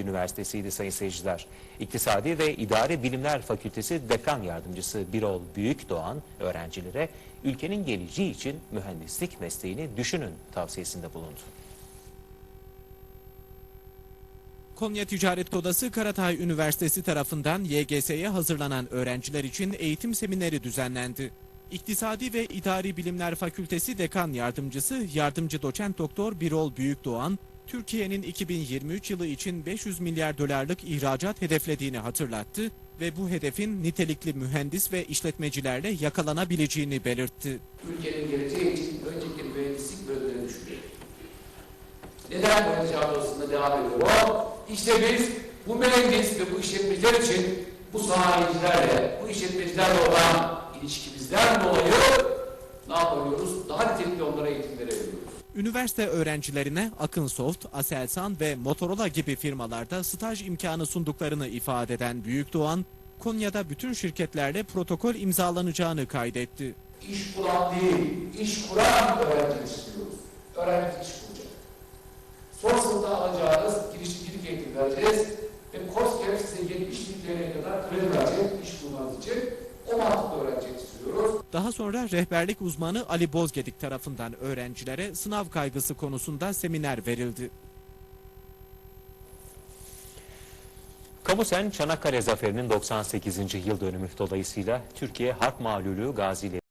Üniversitesi'ydi sayın seyirciler. İktisadi ve İdari Bilimler Fakültesi Dekan Yardımcısı Birol Büyükdoğan öğrencilere ülkenin geleceği için mühendislik mesleğini düşünün tavsiyesinde bulundu. Konya Ticaret Odası Karatay Üniversitesi tarafından YGS'ye hazırlanan öğrenciler için eğitim semineri düzenlendi. İktisadi ve İdari Bilimler Fakültesi Dekan Yardımcısı Yardımcı Doçent Doktor Birol Büyükdoğan, Türkiye'nin 2023 yılı için 500 milyar dolarlık ihracat hedeflediğini hatırlattı ve bu hedefin nitelikli mühendis ve işletmecilerle yakalanabileceğini belirtti. ülkenin geleceği için öncelikle mühendislik bölümlerini düşünüyor. Neden mühendislik odasında devam ediyor o? İşte biz bu mühendis ve bu işletmeciler için bu sanayicilerle, bu işletmecilerle olan ilişkimizden dolayı ne yapıyoruz? Daha nitelikli onlara eğitim verebiliyoruz. Üniversite öğrencilerine Akınsoft, Aselsan ve Motorola gibi firmalarda staj imkanı sunduklarını ifade eden Büyükdoğan, Konya'da bütün şirketlerle protokol imzalanacağını kaydetti. İş bulan değil, iş kuran öğrenci istiyoruz. Öğrenci iş kuracak. Sınıfta alacağınız girişimcilik eğitim vereceğiz ve KOSGEB size 70 bin TL'ye kadar kredi verecek iş bulmanız için. O mantıkla öğrenci istiyoruz. Daha sonra rehberlik uzmanı Ali Bozgedik tarafından öğrencilere sınav kaygısı konusunda seminer verildi. Kamusen Çanakkale Zaferi'nin 98. yıl dönümü dolayısıyla Türkiye Harp Mağlulu Gazileri